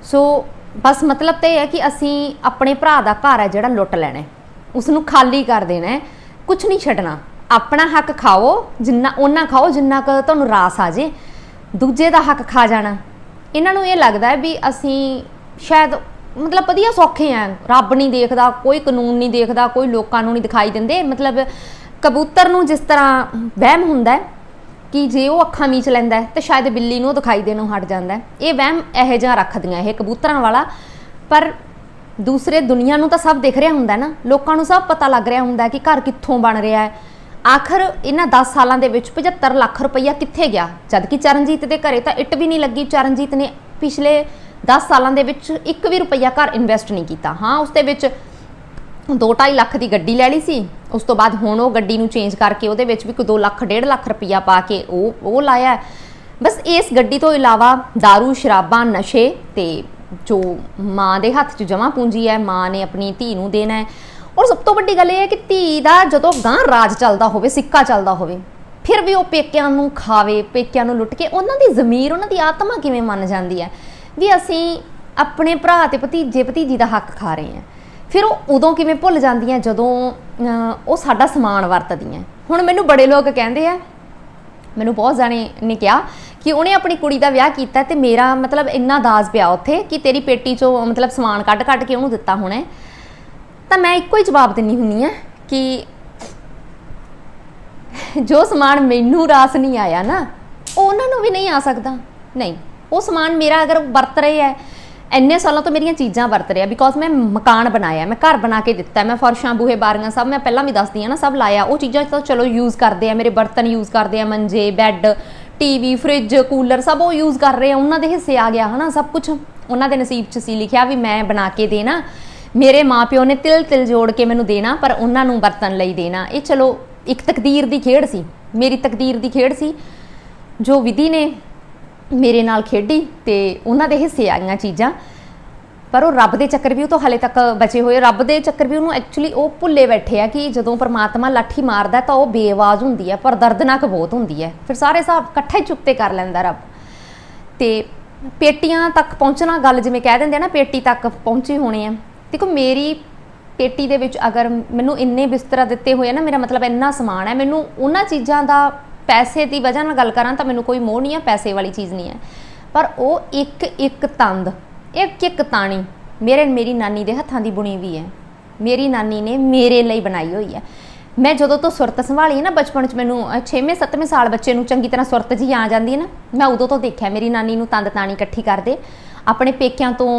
ਸੋ ਬਸ ਮਤਲਬ ਤੇ ਇਹ ਹੈ ਕਿ ਅਸੀਂ ਆਪਣੇ ਭਰਾ ਦਾ ਘਰ ਹੈ ਜਿਹੜਾ ਲੁੱਟ ਲੈਣਾ ਉਸ ਨੂੰ ਖਾਲੀ ਕਰ ਦੇਣਾ ਹੈ। ਕੁਝ ਨਹੀਂ ਛੱਡਣਾ। ਆਪਣਾ ਹੱਕ ਖਾਓ, ਜਿੰਨਾ ਉਹਨਾਂ ਖਾਓ, ਜਿੰਨਾ ਕੁ ਤੁਹਾਨੂੰ ਰਾਸ ਆ ਜੇ। ਦੂਜੇ ਦਾ ਹੱਕ ਖਾ ਜਾਣਾ। ਇਹਨਾਂ ਨੂੰ ਇਹ ਲੱਗਦਾ ਹੈ ਵੀ ਅਸੀਂ ਸ਼ਾਇਦ ਮਤਲਬ ਵਧੀਆ ਸੌਖੇ ਆ। ਰੱਬ ਨਹੀਂ ਦੇਖਦਾ, ਕੋਈ ਕਾਨੂੰਨ ਨਹੀਂ ਦੇਖਦਾ, ਕੋਈ ਲੋਕਾਂ ਨੂੰ ਨਹੀਂ ਦਿਖਾਈ ਦਿੰਦੇ। ਮਤਲਬ ਕਬੂਤਰ ਨੂੰ ਜਿਸ ਤਰ੍ਹਾਂ ਵਹਿਮ ਹੁੰਦਾ ਹੈ ਕਿ ਜੇ ਉਹ ਅੱਖਾਂ ਮੀਚ ਲੈਂਦਾ ਹੈ, ਤੇ ਸ਼ਾਇਦ ਬਿੱਲੀ ਨੂੰ ਉਹ ਦਿਖਾਈ ਦੇਣੋਂ ਹਟ ਜਾਂਦਾ ਹੈ। ਇਹ ਵਹਿਮ ਇਹੋ ਜਿਹਾ ਰੱਖਦੀਆਂ, ਇਹ ਕਬੂਤਰਾਂ ਵਾਲਾ। ਪਰ ਦੂਸਰੇ ਦੁਨੀਆ ਨੂੰ ਤਾਂ ਸਭ ਦਿਖ ਰਿਹਾ ਹੁੰਦਾ ਨਾ, ਲੋਕਾਂ ਨੂੰ ਸਭ ਪਤਾ ਲੱਗ ਰਿਹਾ ਹੁੰਦਾ ਕਿ ਘਰ ਕਿੱਥੋਂ ਬਣ ਰਿਹਾ ਹੈ। ਆਖਰ ਇਹਨਾਂ 10 ਸਾਲਾਂ ਦੇ ਵਿੱਚ 75 ਲੱਖ ਰੁਪਈਆ ਕਿੱਥੇ ਗਿਆ? ਜਦ ਕਿ ਚਰਨਜੀਤ ਦੇ ਘਰੇ ਤਾਂ ਇੱਟ ਵੀ ਨਹੀਂ ਲੱਗੀ। ਚਰਨਜੀਤ ਨੇ ਪਿਛਲੇ 10 ਸਾਲਾਂ ਦੇ ਵਿੱਚ ਇੱਕ ਵੀ ਰੁਪਈਆ ਘਰ ਇਨਵੈਸਟ ਨਹੀਂ ਕੀਤਾ। ਹਾਂ, ਉਸ ਦੇ ਵਿੱਚ 2.5 ਲੱਖ ਦੀ ਗੱਡੀ ਲੈ ਲਈ ਸੀ। ਉਸ ਤੋਂ ਬਾਅਦ ਹੁਣ ਉਹ ਗੱਡੀ ਨੂੰ ਚੇਂਜ ਕਰਕੇ ਉਹਦੇ ਵਿੱਚ ਵੀ ਕੋਈ 2 ਲੱਖ 1.5 ਲੱਖ ਰੁਪਈਆ ਪਾ ਕੇ ਉਹ ਉਹ ਲਾਇਆ। ਬਸ ਇਸ ਗੱਡੀ ਤੋਂ ਇਲਾਵਾ दारू ਸ਼ਰਾਬਾਂ, ਨਸ਼ੇ ਤੇ ਜੋ ਮਾਂ ਦੇ ਹੱਥ 'ਚ ਜਮਾ ਪੂੰਜੀ ਹੈ ਮਾਂ ਨੇ ਆਪਣੀ ਧੀ ਨੂੰ ਦੇਣਾ ਹੈ। ਔਰ ਸਭ ਤੋਂ ਵੱਡੀ ਗੱਲ ਇਹ ਹੈ ਕਿ ਧੀ ਦਾ ਜਦੋਂ ਗਾਂ ਰਾਜ ਚੱਲਦਾ ਹੋਵੇ ਸਿੱਕਾ ਚੱਲਦਾ ਹੋਵੇ ਫਿਰ ਵੀ ਉਹ ਪੇਕਿਆਂ ਨੂੰ ਖਾਵੇ ਪੇਕਿਆਂ ਨੂੰ ਲੁੱਟ ਕੇ ਉਹਨਾਂ ਦੀ ਜ਼ਮੀਰ ਉਹਨਾਂ ਦੀ ਆਤਮਾ ਕਿਵੇਂ ਮੰਨ ਜਾਂਦੀ ਹੈ? ਵੀ ਅਸੀਂ ਆਪਣੇ ਭਰਾ ਤੇ ਭਤੀਜੇ ਭਤੀਜੀ ਦਾ ਹੱਕ ਖਾ ਰਹੇ ਹਾਂ। ਫਿਰ ਉਹ ਉਦੋਂ ਕਿਵੇਂ ਭੁੱਲ ਜਾਂਦੀਆਂ ਜਦੋਂ ਅਹ, ਉਹ ਸਾਡਾ ਸਮਾਨ ਵਰਤਦੀਆਂ? ਹੁਣ ਮੈਨੂੰ ਬੜੇ ਲੋਕ ਕਹਿੰਦੇ ਆ ਮੈਨੂੰ ਬਹੁਤ ਜਾਣੇ ਨੇ ਕਿਹਾ ਕਿ ਉਹਨੇ ਆਪਣੀ ਕੁੜੀ ਦਾ ਵਿਆਹ ਕੀਤਾ ਤੇ ਮੇਰਾ ਮਤਲਬ ਇੰਨਾ ਦਾਜ ਪਿਆ ਉੱਥੇ ਕਿ ਤੇਰੀ ਪੇਟੀ ਚੋਂ ਮਤਲਬ ਸਮਾਨ ਕੱਢ ਕੱਢ ਕੇ ਉਹਨੂੰ ਦਿੱਤਾ ਹੋਣਾ ਤਾਂ ਮੈਂ ਇੱਕੋ ਹੀ ਜਵਾਬ ਦਿੰਨੀ ਹੁੰਨੀ ਆ ਕਿ ਜੋ ਸਮਾਨ ਮੈਨੂੰ ਰਾਸ ਨਹੀਂ ਆਇਆ ਨਾ, ਉਹ ਉਹਨਾਂ ਨੂੰ ਵੀ ਨਹੀਂ ਆ ਸਕਦਾ। ਨਹੀਂ, ਉਹ ਸਮਾਨ ਮੇਰਾ ਅਗਰ ਵਰਤ ਰਹੇ ਹੈ, ਇੰਨੇ ਸਾਲਾਂ ਤੋਂ ਮੇਰੀਆਂ ਚੀਜ਼ਾਂ ਵਰਤ ਰਿਹਾ ਬਿਕੋਜ਼ ਮੈਂ ਮਕਾਨ ਬਣਾਇਆ, ਮੈਂ ਘਰ ਬਣਾ ਕੇ ਦਿੱਤਾ, ਮੈਂ ਫਰਸ਼ਾਂ, ਬੂਹੇ ਬਾਰੀਆਂ ਸਭ ਮੈਂ ਪਹਿਲਾਂ ਵੀ ਦੱਸਦੀ ਆ ਨਾ, ਸਭ ਲਾਇਆ, ਉਹ ਚੀਜ਼ਾਂ ਤਾਂ ਚਲੋ ਯੂਜ਼ ਕਰਦੇ ਆ, ਮੇਰੇ ਬਰਤਨ ਯੂਜ਼ ਕਰਦੇ ਆ, ਮੰਜੇ ਬੈੱਡ ਟੀਵੀ, ਫ੍ਰਿਜ, ਕੂਲਰ ਸਭ ਉਹ ਯੂਜ਼ ਕਰ ਰਹੇ ਆ, ਉਹਨਾਂ ਦੇ ਹਿੱਸੇ ਆ ਗਿਆ, ਹਨਾ ਸਭ ਕੁਝ ਉਹਨਾਂ ਦੇ ਨਸੀਬ 'ਚ ਸੀ ਲਿਖਿਆ ਵੀ ਮੈਂ ਬਣਾ ਕੇ ਦੇਣਾ, ਮੇਰੇ ਮਾਪਿਓ ਨੇ ਤਿਲ ਤਿਲ ਜੋੜ ਕੇ ਮੈਨੂੰ ਦੇਣਾ, ਪਰ ਉਹਨਾਂ ਨੂੰ ਵਰਤਨ ਲਈ ਦੇਣਾ। ਇਹ ਚਲੋ ਇੱਕ ਤਕਦੀਰ ਦੀ ਖੇਡ ਸੀ, ਮੇਰੀ ਤਕਦੀਰ ਦੀ ਖੇਡ ਸੀ। ਜੋ ਵਿਧੀ ਨੇ ਮੇਰੇ ਨਾਲ ਖੇਡੀ ਤੇ ਉਹਨਾਂ ਦੇ ਹਿੱਸੇ ਆ ਗਈਆਂ ਚੀਜ਼ਾਂ। ਪਰ ਉਹ ਰੱਬ ਦੇ ਚੱਕਰ ਵੀ ਉਹ ਤੋਂ ਹਲੇ ਤੱਕ ਬਚੇ ਹੋਏ ਰੱਬ ਦੇ ਚੱਕਰ ਵੀ ਉਹਨੂੰ ਐਕਚੁਅਲੀ ਉਹ ਭੁੱਲੇ ਬੈਠੇ ਆ ਕਿ ਜਦੋਂ ਪਰਮਾਤਮਾ ਲਾਠੀ ਮਾਰਦਾ ਤਾਂ ਉਹ ਬੇਆਵਾਜ਼ ਹੁੰਦੀ ਹੈ ਪਰ ਦਰਦਨਾਕ ਬਹੁਤ ਹੁੰਦੀ ਹੈ ਫਿਰ ਸਾਰੇ ਹਿਸਾਬ ਇਕੱਠੇ ਹੀ ਚੁੱਕਤੇ ਕਰ ਲੈਂਦਾ ਰੱਬ। ਤੇ ਪੇਟੀਆਂ ਤੱਕ ਪਹੁੰਚਣਾ ਗੱਲ ਜਿਵੇਂ ਕਹਿ ਦਿੰਦੇ ਆ ਨਾ, ਪੇਟੀ ਤੱਕ ਪਹੁੰਚੇ ਹੋਣੇ ਆ। ਦੇਖੋ ਮੇਰੀ ਪੇਟੀ ਦੇ ਵਿੱਚ ਅਗਰ ਮੈਨੂੰ ਇੰਨੇ ਬਿਸਤਰਾ ਦਿੱਤੇ ਹੋਏ ਆ ਨਾ, ਮੇਰਾ ਮਤਲਬ ਇੰਨਾ ਸਮਾਨ ਹੈ ਮੈਨੂੰ ਉਹਨਾਂ ਚੀਜ਼ਾਂ ਦਾ ਪੈਸੇ ਦੀ ਵਜ੍ਹਾ ਨਾਲ ਗੱਲ ਕਰਾਂ ਤਾਂ ਮੈਨੂੰ ਕੋਈ ਮੋਹ ਨਹੀਂ ਹੈ ਪੈਸੇ ਵਾਲੀ ਚੀਜ਼ ਨਹੀਂ ਹੈ ਪਰ ਉਹ ਇੱਕ ਇੱਕ ਤੰਦ ਇੱਕ ਇੱਕ ਤਾਣੀ ਮੇਰੇ ਮੇਰੀ ਨਾਨੀ ਦੇ ਹੱਥਾਂ ਦੀ ਬੁਣੀ ਵੀ ਹੈ। ਮੇਰੀ ਨਾਨੀ ਨੇ ਮੇਰੇ ਲਈ ਬਣਾਈ ਹੋਈ ਹੈ। ਮੈਂ ਜਦੋਂ ਤੋਂ ਸੁਰਤ ਸੰਭਾਲੀ ਨਾ ਬਚਪਨ 'ਚ ਮੈਨੂੰ 6ਵੇਂ 7ਵੇਂ ਸਾਲ ਬੱਚੇ ਨੂੰ ਚੰਗੀ ਤਰ੍ਹਾਂ ਸੁਰਤ ਜੀ ਆ ਜਾਂਦੀ ਹੈ ਨਾ, ਮੈਂ ਉਦੋਂ ਤੋਂ ਦੇਖਿਆ ਮੇਰੀ ਨਾਨੀ ਨੂੰ ਤੰਦ ਤਾਣੀ ਇਕੱਠੀ ਕਰਦੇ। ਆਪਣੇ ਪੇਕਿਆਂ ਤੋਂ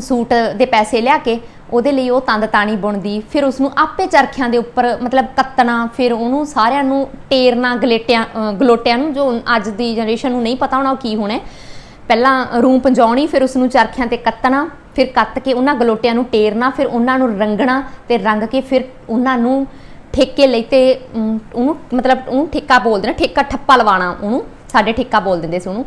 ਸੂਟ ਦੇ ਪੈਸੇ ਲਿਆ ਕੇ ਉਹਦੇ ਲਈ ਉਹ ਤੰਦ ਤਾਣੀ ਬੁਣਦੀ, ਫਿਰ ਉਸ ਨੂੰ ਆਪੇ ਚਰਖਿਆਂ ਦੇ ਉੱਪਰ ਮਤਲਬ ਕੱਤਣਾ, ਫਿਰ ਉਹਨੂੰ ਸਾਰਿਆਂ ਨੂੰ ਟੇਰਨਾ, ਗਲੇਟਿਆਂ ਗਲੋਟਿਆਂ ਨੂੰ ਜੋ ਅੱਜ ਦੀ ਜਨਰੇਸ਼ਨ ਨੂੰ ਨਹੀਂ ਪਤਾ ਹੋਣਾ ਉਹ ਕੀ ਹੋਣਾ ਪਹਿਲਾਂ ਰੂੰ ਪੰਜਾਉਣੀ ਫਿਰ ਉਸ ਨੂੰ ਚਰਖਿਆਂ ਤੇ ਕੱਤਣਾ ਫਿਰ ਕੱਤ ਕੇ ਉਹਨਾਂ ਗਲੋਟਿਆਂ ਨੂੰ ਟੇਰਨਾ ਫਿਰ ਉਹਨਾਂ ਨੂੰ ਰੰਗਣਾ ਤੇ ਰੰਗ ਕੇ ਫਿਰ ਉਹਨਾਂ ਨੂੰ ਠੇਕੇ ਲਈ ਤੇ ਉਹਨੂੰ ਮਤਲਬ ਉਹਨੂੰ ਠੇਕਾ ਬੋਲਦੇ ਨੇ ਠੇਕਾ ਠੱਪਾ ਲਵਾਉਣਾ ਉਹਨੂੰ ਸਾਡੇ ਠੇਕਾ ਬੋਲ ਦਿੰਦੇ ਸੀ ਉਹਨੂੰ।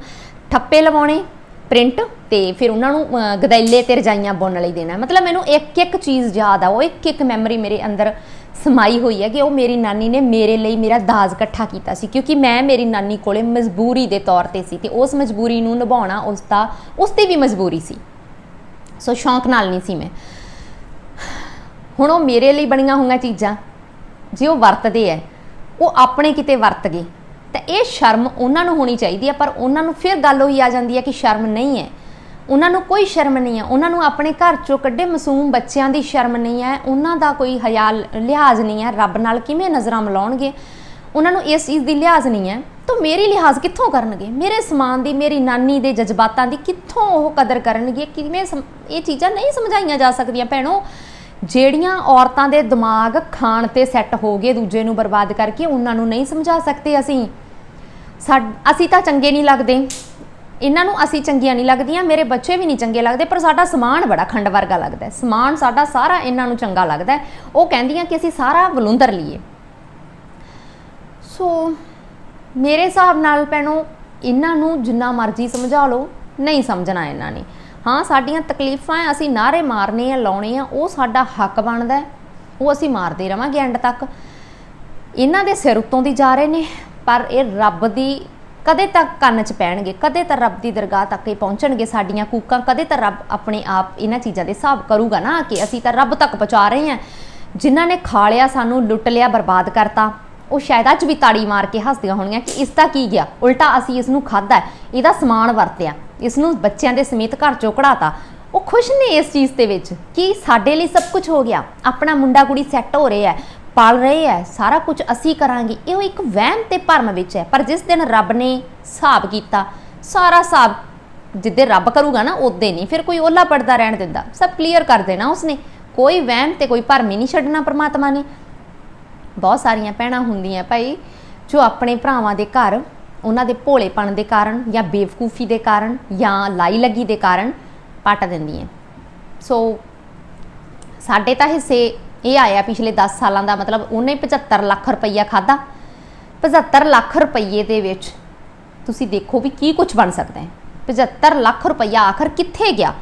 ਠੱਪੇ ਲਵਾਉਣੇ ਪ੍ਰਿੰਟ ਤੇ ਫਿਰ ਉਹਨਾਂ ਨੂੰ ਅ, ਗਦੈਲੇ ਤੇ ਰਜਾਈਆਂ ਬੁਣਨ ਲਈ ਦੇਣਾ। ਮਤਲਬ ਮੈਨੂੰ ਇੱਕ ਇੱਕ ਚੀਜ਼ ਯਾਦ ਆ ਉਹ ਇੱਕ ਇੱਕ ਮੈਮਰੀ ਮੇਰੇ ਅੰਦਰ ਸਮਾਈ ਹੋਈ ਹੈ ਕਿ ਉਹ ਮੇਰੀ ਨਾਨੀ ਨੇ ਮੇਰੇ ਲਈ ਮੇਰਾ ਦਾਜ ਇਕੱਠਾ ਕੀਤਾ ਸੀ, ਕਿਉਂਕਿ ਮੈਂ ਮੇਰੀ ਨਾਨੀ ਕੋਲੇ ਮਜਬੂਰੀ ਦੇ ਤੌਰ ਤੇ ਸੀ ਤੇ ਉਸ ਮਜਬੂਰੀ ਨੂੰ ਨਿਭਾਉਣਾ ਉਸ ਦਾ, ਉਸ 'ਤੇ ਵੀ ਮਜਬੂਰੀ ਸੀ। ਸੋ ਸ਼ੌਂਕ ਨਾਲ ਨਹੀਂ ਸੀ ਮੈਂ। ਹੁਣ ਉਹ ਮੇਰੇ ਲਈ ਬਣੀਆਂ ਹੋਈਆਂ ਚੀਜ਼ਾਂ, ਜੇ ਉਹ ਵਰਤਦੇ ਐ, ਉਹ ਆਪਣੇ ਕਿਤੇ ਵਰਤ ਗਏ। ਤਾਂ ਇਹ ਸ਼ਰਮ ਉਹਨਾਂ ਨੂੰ ਹੋਣੀ ਚਾਹੀਦੀ ਹੈ ਪਰ ਉਹਨਾਂ ਨੂੰ ਫਿਰ ਗੱਲ ਹੋਈ ਆ ਜਾਂਦੀ ਹੈ ਕਿ ਸ਼ਰਮ ਨਹੀਂ ਹੈ ਉਹਨਾਂ ਨੂੰ ਕੋਈ ਸ਼ਰਮ ਨਹੀਂ ਹੈ। ਉਹਨਾਂ ਨੂੰ ਆਪਣੇ ਘਰ ਚੋਂ ਕੱਢੇ ਮਾਸੂਮ ਬੱਚਿਆਂ ਦੀ ਸ਼ਰਮ ਨਹੀਂ ਹੈ। ਉਹਨਾਂ ਦਾ ਕੋਈ ਹਯਾ, ਲਿਹਾਜ਼ ਨਹੀਂ ਹੈ। ਰੱਬ ਨਾਲ ਕਿਵੇਂ ਨਜ਼ਰਾਂ ਮਿਲਾਉਣਗੇ? ਉਹਨਾਂ ਨੂੰ ਇਸ ਚੀਜ਼ ਦੀ ਲਿਹਾਜ਼ ਨਹੀਂ ਹੈ। ਤਾਂ ਮੇਰੀ ਲਿਹਾਜ਼ ਕਿੱਥੋਂ ਕਰਨਗੇ? ਮੇਰੇ ਸਮਾਨ ਦੀ, ਮੇਰੀ ਨਾਨੀ ਦੇ ਜਜ਼ਬਾਤਾਂ ਦੀ ਕਿੱਥੋਂ ਉਹ ਕਦਰ ਕਰਨਗੇ? ਕਿਵੇਂ ਸਮ- ਇਹ ਚੀਜ਼ਾਂ ਨਹੀਂ ਸਮਝਾਈਆਂ ਜਾ ਸਕਦੀਆਂ ਭੈਣੋ। ਜਿਹੜੀਆਂ ਔਰਤਾਂ ਦੇ ਦਿਮਾਗ ਖਾਣ ਤੇ ਸੈੱਟ ਹੋ ਗਏ ਦੂਜੇ ਨੂੰ ਬਰਬਾਦ ਕਰਕੇ, ਉਹਨਾਂ ਨੂੰ ਨਹੀਂ ਸਮਝਾ ਸਕਦੇ ਅਸੀਂ। ਸਾਡ- ਅਸੀਂ ਤਾਂ ਚੰਗੇ ਨਹੀਂ ਲੱਗਦੇ। ਇਹਨਾਂ ਨੂੰ ਅਸੀਂ ਚੰਗੀਆਂ ਨਹੀਂ ਲੱਗਦੀਆਂ, ਮੇਰੇ ਬੱਚੇ ਵੀ ਨਹੀਂ ਚੰਗੇ ਲੱਗਦੇ, ਪਰ ਸਾਡਾ ਸਮਾਨ ਬੜਾ ਖੰਡ ਵਰਗਾ ਲੱਗਦਾ ਹੈ। ਸਮਾਨ ਸਾਡਾ ਸਾਰਾ ਇਹਨਾਂ ਨੂੰ ਚੰਗਾ ਲੱਗਦਾ ਹੈ। ਉਹ ਕਹਿੰਦੀਆਂ ਕਿ ਅਸੀਂ ਸਾਰਾ ਵਲੁੰਦਰ ਲਈਏ। ਸੋ ਮੇਰੇ ਹਿਸਾਬ ਨਾਲ ਭੈਣੋ, ਇਹਨਾਂ ਨੂੰ ਜਿੰਨਾ ਮਰਜ਼ੀ ਸਮਝਾ ਲਓ, ਨਹੀਂ ਸਮਝਣਾ ਇਹਨਾਂ ਨੇ। ਹਾਂ, ਸਾਡੀਆਂ ਤਕਲੀਫਾਂ ਅਸੀਂ ਨਾਰੇ ਮਾਰਨੇ ਆ, ਲਾਉਣੇ ਆ, ਉਹ ਸਾਡਾ ਹੱਕ ਬਣਦਾ ਉਹ ਅਸੀਂ ਮਾਰਦੇ ਰਵਾਂਗੇ ਐਂਡ ਤੱਕ। ਇਹਨਾਂ ਦੇ ਸਿਰ ਉੱਤੋਂ ਦੀ ਜਾ ਰਹੇ ਨੇ, ਪਰ ਇਹ ਰੱਬ ਦੀ ਕਦੇ ਤੱਕ ਕੰਨ 'ਚ ਪੈਣਗੇ, ਕਦੇ ਤਾਂ ਰੱਬ ਦੀ ਦਰਗਾਹ ਤੱਕ ਹੀ ਪਹੁੰਚਣਗੇ ਸਾਡੀਆਂ ਕੂਕਾਂ, ਕਦੇ ਤਾਂ ਰੱਬ ਆਪਣੇ ਆਪ ਇਹਨਾਂ ਚੀਜ਼ਾਂ ਦੇ ਹਿਸਾਬ ਕਰੂਗਾ ਨਾ ਕਿ ਅਸੀਂ ਤਾਂ ਰੱਬ ਤੱਕ ਪਹੁੰਚਾ ਰਹੇ ਹਾਂ। ਜਿਨ੍ਹਾਂ ਨੇ ਖਾ ਲਿਆ, ਸਾਨੂੰ ਲੁੱਟ ਲਿਆ, ਬਰਬਾਦ ਕਰਤਾ, ਉਹ ਸ਼ਾਇਦ ਅੱਜ ਵੀ ਤਾੜੀ ਮਾਰ ਕੇ ਹੱਸਦੀਆਂ ਹੋਣਗੀਆਂ ਕਿ ਇਸ ਦਾ ਕੀ ਗਿਆ? ਉਲਟਾ ਅਸੀਂ ਇਸ ਨੂੰ ਖਾਦਾ ਇਹਦਾ ਸਮਾਨ ਵਰਤਿਆ ਇਸ ਨੂੰ ਬੱਚਿਆਂ ਦੇ ਸਮੇਤ ਘਰ ਚੋਂ ਕਢਾਤਾ। ਉਹ ਖੁਸ਼ ਨੇ ਇਸ ਚੀਜ਼ ਦੇ ਵਿੱਚ ਕਿ ਸਾਡੇ ਲਈ ਸਭ ਕੁਝ ਹੋ ਗਿਆ, ਆਪਣਾ ਮੁੰਡਾ ਕੁੜੀ ਸੈੱਟ ਹੋ ਰਿਹਾ ਹੈ ਪਾਲ ਰਹੇ ਹੈ। ਸਾਰਾ ਕੁਝ ਅਸੀਂ ਕਰਾਂਗੇ। ਇਹ ਇੱਕ ਵਹਿਮ ਤੇ ਭਰਮ ਵਿੱਚ ਹੈ। ਪਰ ਜਿਸ ਦਿਨ ਰੱਬ ਨੇ ਹਿਸਾਬ ਕੀਤਾ, ਸਾਰਾ ਹਿਸਾਬ ਜਿੱਦੇ ਰੱਬ ਕਰੂਗਾ ਨਾ ਉਦੇ ਨਹੀਂ ਫਿਰ ਕੋਈ ਓਲਾ ਪੜਦਾ ਰਹਿਣ ਦਿੰਦਾ। ਸਭ ਕਲੀਅਰ ਕਰ ਦੇਣਾ ਉਸਨੇ। ਕੋਈ ਵਹਿਮ ਤੇ ਕੋਈ ਭਰਮ ਹੀ ਨਹੀਂ ਛੱਡਣਾ ਪ੍ਰਮਾਤਮਾ ਨੇ। ਬਹੁਤ ਸਾਰੀਆਂ ਭੈਣਾਂ ਹੁੰਦੀਆਂ ਭਾਈ, ਜੋ ਆਪਣੇ ਭਰਾਵਾਂ ਦੇ ਘਰ, ਉਹਨਾਂ ਦੇ ਭੋਲੇਪਣ ਦੇ ਕਾਰਨ ਜਾਂ ਬੇਵਕੂਫੀ ਦੇ ਕਾਰਨ ਜਾਂ ਲਾਈ ਲੱਗੀ ਦੇ ਕਾਰਨ ਪਟ ਦਿੰਦੀਆਂ। ਸੋ ਸਾਡੇ ਤਾਂ ਹਿੱਸੇ ਇਹ ਆਇਆ ਪਿਛਲੇ 10 ਸਾਲਾਂ ਦਾ ਮਤਲਬ ਉਹਨੇ 75 ਲੱਖ ਰੁਪਈਆ ਖਾਦਾ 75 ਲੱਖ ਰੁਪਈਏ ਦੇ ਵਿੱਚ ਤੁਸੀਂ ਦੇਖੋ ਵੀ ਕੀ ਕੁਝ ਬਣ ਸਕਦਾ ਹੈ। 75 ਲੱਖ ਰੁਪਈਆ ਆਖਰ ਕਿੱਥੇ ਗਿਆ?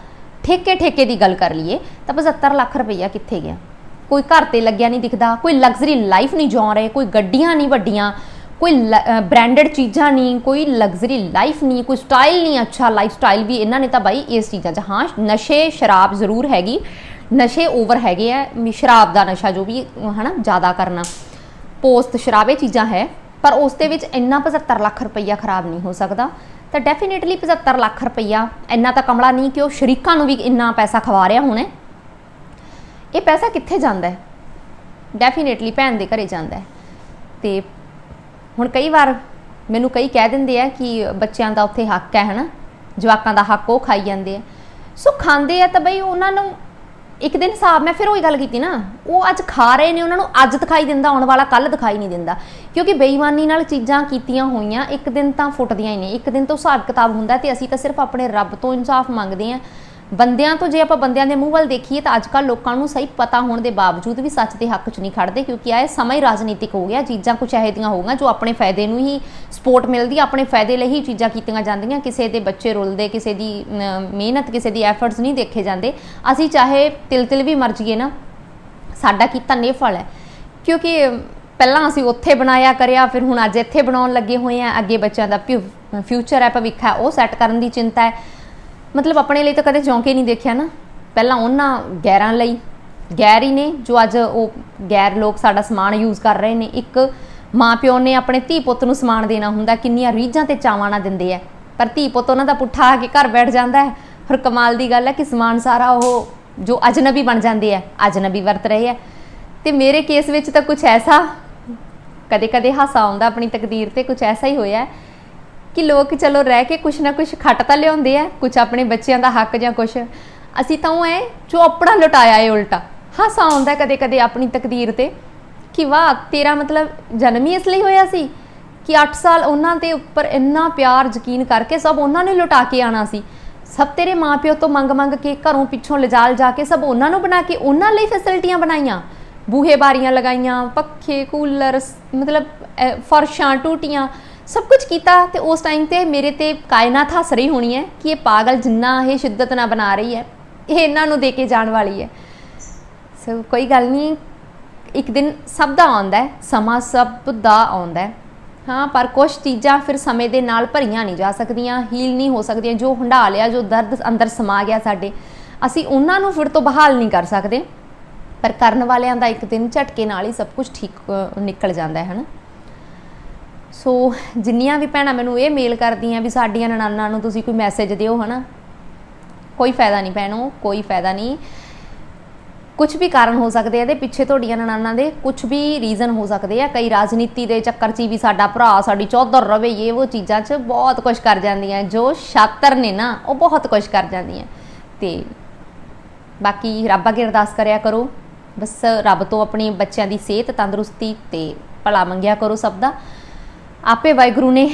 ਠੇਕੇ ਠੇਕੇ ਦੀ ਗੱਲ ਕਰ ਲਈਏ ਤਾਂ 75 ਲੱਖ ਰੁਪਈਆ ਕਿੱਥੇ ਗਿਆ? ਕੋਈ ਘਰ ਤੇ ਲੱਗਿਆ ਨਹੀਂ ਦਿਖਦਾ, ਕੋਈ ਲਗਜ਼ਰੀ ਲਾਈਫ ਨਹੀਂ ਜਿਉ ਰਹੇ, ਕੋਈ ਗੱਡੀਆਂ ਨਹੀਂ ਵੱਡੀਆਂ, ਕੋਈ ਬ੍ਰਾਂਡਡ ਚੀਜ਼ਾਂ ਨਹੀਂ, ਕੋਈ ਲਗਜ਼ਰੀ ਲਾਈਫ ਨਹੀਂ, ਕੋਈ ਸਟਾਈਲ ਨਹੀਂ ਅੱਛਾ ਲਾਈਫ ਸਟਾਈਲ ਵੀ ਇਹਨਾਂ ਨੇ ਤਾਂ ਬਾਈ ਇਸ ਚੀਜ਼ਾਂ 'ਚ, ਹਾਂ, ਨਸ਼ੇ, ਸ਼ਰਾਬ ਜ਼ਰੂਰ ਹੈਗੀ। ਨਸ਼ੇ ਓਵਰ ਹੈਗੇ ਆ, ਵੀ ਸ਼ਰਾਬ ਦਾ ਨਸ਼ਾ ਜੋ ਵੀ, ਹਨਾ, ਜ਼ਿਆਦਾ ਕਰਨਾ। ਪੋਸਟ ਸ਼ਰਾਬੇ ਚੀਜ਼ਾਂ ਹੈ, ਪਰ ਉਸ ਦੇ ਵਿੱਚ ਇੰਨਾ 75 ਲੱਖ ਰੁਪਈਆ ਖਰਾਬ ਨਹੀਂ ਹੋ ਸਕਦਾ। ਤਾਂ ਡੈਫੀਨਿਟਲੀ 75 ਲੱਖ ਰੁਪਈਆ, ਇੰਨਾ ਤਾਂ ਕਮਲਾ ਨਹੀਂ ਕਿ ਉਹ ਸ਼ਰੀਕਾਂ ਨੂੰ ਵੀ ਇੰਨਾ ਪੈਸਾ ਖਵਾ ਰਿਹਾ ਹੋਣਾ। ਇਹ ਪੈਸਾ ਕਿੱਥੇ ਜਾਂਦਾ ਹੈ? ਡੈਫੀਨਿਟਲੀ ਭੈਣ ਦੇ ਘਰੇ ਜਾਂਦਾ ਹੈ। ਤੇ ਹੁਣ ਕਈ ਵਾਰ ਮੈਨੂੰ ਕਈ ਕਹਿ ਦਿੰਦੇ ਆ ਕਿ ਬੱਚਿਆਂ ਦਾ ਉੱਥੇ ਹੱਕ ਹੈ, ਹਨਾ। ਜਵਾਕਾਂ ਦਾ ਹੱਕ ਉਹ ਖਾਈ ਜਾਂਦੇ ਆ। ਸੋ ਖਾਂਦੇ ਆ ਤਾਂ ਬਈ ਉਹਨਾਂ ਨੂੰ ਇੱਕ ਦਿਨ ਹਿਸਾਬ ਮੈਂ ਫਿਰ ਉਹੀ ਗੱਲ ਕੀਤੀ ਨਾ, ਉਹ ਅੱਜ ਖਾ ਰਹੇ ਨੇ, ਉਹਨਾਂ ਨੂੰ ਅੱਜ ਦਿਖਾਈ ਦਿੰਦਾ, ਆਉਣ ਵਾਲਾ ਕੱਲ ਦਿਖਾਈ ਨਹੀਂ ਦਿੰਦਾ। ਕਿਉਂਕਿ ਬੇਈਮਾਨੀ ਨਾਲ ਚੀਜ਼ਾਂ ਕੀਤੀਆਂ ਹੋਈਆਂ, ਇੱਕ ਦਿਨ ਤਾਂ ਫੁੱਟਦੀਆਂ ਹੀ ਨੇ ਇੱਕ ਦਿਨ ਤੋਂ ਹਿਸਾਬ ਕਿਤਾਬ ਹੁੰਦਾ ਤੇ ਅਸੀਂ ਤਾਂ ਸਿਰਫ ਆਪਣੇ ਰੱਬ ਤੋਂ ਇਨਸਾਫ ਮੰਗਦੇ ਆਂ ਬੰਦਿਆਂ ਤੋਂ ਜੇ ਆਪਾਂ ਬੰਦਿਆਂ ਦੇ ਮੂੰਹ ਵੱਲ ਦੇਖੀਏ ਤਾਂ ਅੱਜਕੱਲ ਲੋਕਾਂ ਨੂੰ ਸਹੀ ਪਤਾ ਹੋਣ ਦੇ ਬਾਵਜੂਦ ਵੀ ਸੱਚ ਦੇ ਹੱਕ 'ਚ ਨਹੀਂ ਖੜਦੇ ਕਿਉਂਕਿ ਇਹ ਸਮਾਂ ਹੀ ਰਾਜਨੀਤਿਕ ਹੋ ਗਿਆ। ਚੀਜ਼ਾਂ ਕੁਝ ਇਹੋ ਜਿਹੀਆਂ ਹੋ ਜੋ ਆਪਣੇ ਫਾਇਦੇ ਨੂੰ ਹੀ ਸਪੋਰਟ ਮਿਲਦੀ ਆਪਣੇ ਫਾਇਦੇ ਲਈ ਹੀ ਚੀਜ਼ਾਂ ਕੀਤੀਆਂ ਜਾਂਦੀਆਂ। ਕਿਸੇ ਦੇ ਬੱਚੇ ਰੁਲਦੇ, ਕਿਸੇ ਦੀ ਮਿਹਨਤ, ਕਿਸੇ ਦੀ ਐਫਰਟਸ ਨਹੀਂ ਦੇਖੇ ਜਾਂਦੇ। ਅਸੀਂ ਚਾਹੇ ਤਿਲ ਤਿਲ ਵੀ ਮਰ ਜਾਈਏ ਨਾ, ਸਾਡਾ ਕੀਤਾ ਨੇਫਲ ਹੈ। ਕਿਉਂਕਿ ਪਹਿਲਾਂ ਅਸੀਂ ਉੱਥੇ ਬਣਾਇਆ ਕਰਿਆ, ਫਿਰ ਹੁਣ ਅੱਜ ਇੱਥੇ ਬਣਾਉਣ ਲੱਗੇ ਹੋਏ ਆ। ਅੱਗੇ ਬੱਚਿਆਂ ਦਾ ਫਿਊਚਰ ਹੈ, ਭਵਿੱਖ ਹੈ, ਉਹ ਸੈੱਟ ਕਰਨ ਦੀ ਚਿੰਤਾ ਹੈ। ਮਤਲਬ ਆਪਣੇ ਲਈ ਤਾਂ ਕਦੇ ਚੌਂਕੇ ਨਹੀਂ ਦੇਖਿਆ ਨਾ। ਪਹਿਲਾਂ ਉਹਨਾਂ ਗੈਰਾਂ ਲਈ। ਗੈਰ ਹੀ ਨੇ, ਜੋ ਅੱਜ ਉਹ ਗੈਰ ਲੋਕ ਸਾਡਾ ਸਮਾਨ ਯੂਜ਼ ਕਰ ਰਹੇ ਨੇ। ਇੱਕ ਮਾਂ ਪਿਓ ਨੇ ਆਪਣੇ ਧੀ ਪੁੱਤ ਨੂੰ ਸਮਾਨ ਦੇਣਾ ਹੁੰਦਾ, ਕਿੰਨੀਆਂ ਰੀਝਾਂ ਤੇ ਚਾਵਾਂ ਨਾਲ ਦਿੰਦੇ ਆ। ਪਰ ਧੀ ਪੁੱਤ ਉਹਨਾਂ ਦਾ ਪੁੱਠਾ ਆ ਕੇ ਘਰ ਬੈਠ ਜਾਂਦਾ ਹੈ। ਫਿਰ ਕਮਾਲ ਦੀ ਗੱਲ ਹੈ ਕਿ ਸਮਾਨ ਸਾਰਾ ਉਹ ਜੋ ਅਜਨਬੀ ਬਣ ਜਾਂਦੇ ਆ, ਅਜਨਬੀ ਵਰਤ ਰਹੇ ਆ। ਤੇ ਮੇਰੇ ਕੇਸ ਵਿੱਚ ਤਾਂ ਕੁਝ ਐਸਾ ਕਦੇ ਕਦੇ ਹਾਸਾ ਆਉਂਦਾ ਆਪਣੀ ਤਕਦੀਰ ਤੇ ਕੁਝ ਐਸਾ ਹੀ ਹੋਇਆ। ਕਿ ਲੋਕ ਚਲੋ ਰਹਿ ਕੇ ਕੁਛ ਨਾ ਕੁਛ ਖੱਟ ਤਾਂ ਲਿਆਉਂਦੇ ਆ, ਕੁਛ ਆਪਣੇ ਬੱਚਿਆਂ ਦਾ ਹੱਕ ਜਾਂ ਕੁਛ। ਅਸੀਂ ਤਾਂ ਉਹ ਐ, ਜੋ ਆਪਣਾ ਲੁਟਾਇਆ ਏ ਉਲਟਾ। ਹਾਸਾ ਆਉਂਦਾ ਕਦੇ ਕਦੇ ਆਪਣੀ ਤਕਦੀਰ ਤੇ ਕਿ ਵਾਹ, ਤੇਰਾ ਮਤਲਬ ਜਨਮ ਹੀ ਇਸ ਲਈ ਹੋਇਆ ਸੀ ਕਿ 8 ਸਾਲ ਉਹਨਾਂ ਦੇ ਉੱਪਰ ਇੰਨਾ ਪਿਆਰ, ਯਕੀਨ ਕਰਕੇ ਸਭ ਉਹਨਾਂ ਨੇ ਲੁਟਾ ਕੇ ਆਣਾ ਸੀ। ਸਭ ਤੇਰੇ ਮਾਪਿਓ ਤੋਂ ਮੰਗ ਮੰਗ ਕੇ ਘਰੋਂ ਪਿੱਛੋਂ ਲਿਜਾਲ ਜਾ ਕੇ ਸਭ ਉਹਨਾਂ ਨੂੰ ਬਣਾ ਕੇ ਉਹਨਾਂ ਲਈ ਫੈਸਿਲਿਟੀਆਂ ਬਣਾਈਆਂ। ਬੂਹੇ ਬਾਰੀਆਂ ਲਗਾਈਆਂ, ਪੱਖੇ, ਕੂਲਰ, ਮਤਲਬ ਫਰਸ਼ਾਂ, ਟੂਟੀਆਂ ਸਭ ਕੁਝ ਕੀਤਾ ਤੇ ਉਸ ਟਾਈਮ ਤੇ ਮੇਰੇ ਤੇ ਕਾਇਨਾਤ ਹੱਸ ਰਹੀ ਹੋਣੀ ਹੈ ਕਿ ਇਹ ਪਾਗਲ ਜਿੰਨਾ ਇਹ ਸ਼ਿੱਦਤ ਨਾਲ ਬਣਾ ਰਹੀ ਹੈ, ਇਹ ਇਹਨਾਂ ਨੂੰ ਦੇ ਕੇ ਜਾਣ ਵਾਲੀ ਹੈ। ਸੋ ਕੋਈ ਗੱਲ ਨਹੀਂ, ਇੱਕ ਦਿਨ ਸਭ ਦਾ ਆਉਂਦਾ ਹੈ, ਸਮਾਂ ਸਭ ਦਾ ਆਉਂਦਾ ਹੈ। ਹਾਂ, ਪਰ ਕੁਝ ਚੀਜ਼ਾਂ ਫਿਰ ਸਮੇਂ ਦੇ ਨਾਲ ਭਰੀਆਂ ਨਹੀਂ ਜਾ ਸਕਦੀਆਂ ਹੀਲ ਨਹੀਂ ਹੋ ਸਕਦੀਆਂ, ਜੋ ਹੰਢਾ ਲਿਆ, ਜੋ ਦਰਦ ਅੰਦਰ ਸਮਾ ਗਿਆ ਸਾਡੇ, ਅਸੀਂ ਉਹਨਾਂ ਨੂੰ ਫਿਰ ਤੋਂ ਬਹਾਲ ਨਹੀਂ ਕਰ ਸਕਦੇ। ਪਰ ਕਰਨ ਵਾਲਿਆਂ ਦਾ ਇੱਕ ਦਿਨ ਝਟਕੇ ਨਾਲ ਹੀ ਸਭ ਕੁਝ ਠੀਕ ਨਿਕਲ ਜਾਂਦਾ ਹੈ, ਹਨਾ? ਸੋ ਜਿੰਨੀਆਂ ਵੀ ਭੈਣਾਂ ਮੈਨੂੰ ਇਹ ਮੇਲ ਕਰਦੀਆਂ ਵੀ ਸਾਡੀਆਂ ਨਨਾਨਾਂ ਨੂੰ ਤੁਸੀਂ ਕੋਈ ਮੈਸੇਜ ਦਿਓ, ਹਨਾ? ਕੋਈ ਫਾਇਦਾ ਨਹੀਂ ਭੈਣੋ, ਕੋਈ ਫਾਇਦਾ ਨਹੀਂ। ਕੁਝ ਵੀ ਕਾਰਨ ਹੋ ਸਕਦੇ ਆ ਇਹਦੇ ਪਿੱਛੇ ਤੁਹਾਡੀਆਂ ਨਨਾਨਾਂ ਦੇ ਕੁਝ ਵੀ ਰੀਜ਼ਨ ਹੋ ਸਕਦੇ ਆ। ਕਈ ਰਾਜਨੀਤੀ ਦੇ ਚੱਕਰ 'ਚ ਹੀ ਵੀ ਸਾਡਾ ਭਰਾ, ਸਾਡੀ ਚੌਧਰ ਰਵੇ, ਇਹ ਉਹ ਚੀਜ਼ਾਂ 'ਚ ਬਹੁਤ ਕੁਝ ਕਰ ਜਾਂਦੀਆਂ। ਜੋ ਛਾਤਰ ਨੇ ਨਾ, ਉਹ ਬਹੁਤ ਕੁਝ ਕਰ ਜਾਂਦੀਆਂ। ਤੇ ਬਾਕੀ ਰੱਬ ਅੱਗੇ ਅਰਦਾਸ ਕਰਿਆ ਕਰੋ। ਬਸ ਰੱਬ ਤੋਂ ਆਪਣੀ ਬੱਚਿਆਂ ਦੀ ਸਿਹਤ ਤੰਦਰੁਸਤੀ ਤੇ ਭਲਾ ਮੰਗਿਆ ਕਰੋ ਸਭ ਦਾ। ਆਪੇ ਵਾਹਿਗੁਰੂ ਨੇ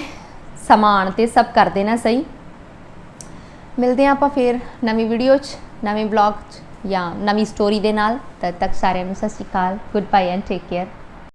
ਸਮਾਨ ਤੇ ਸਭ ਕਰ ਦੇਣਾ ਸਹੀ। ਮਿਲਦੇ ਹਾਂ ਆਪਾਂ ਫੇਰ ਨਵੀਂ ਵੀਡੀਓ 'ਚ, ਨਵੇਂ ਬਲੌਗ 'ਚ ਜਾਂ ਨਵੀਂ ਸਟੋਰੀ ਦੇ ਨਾਲ। ਤਦ ਤੱਕ ਸਾਰਿਆਂ ਨੂੰ ਸਤਿ ਸ਼੍ਰੀ ਅਕਾਲ good bye and take care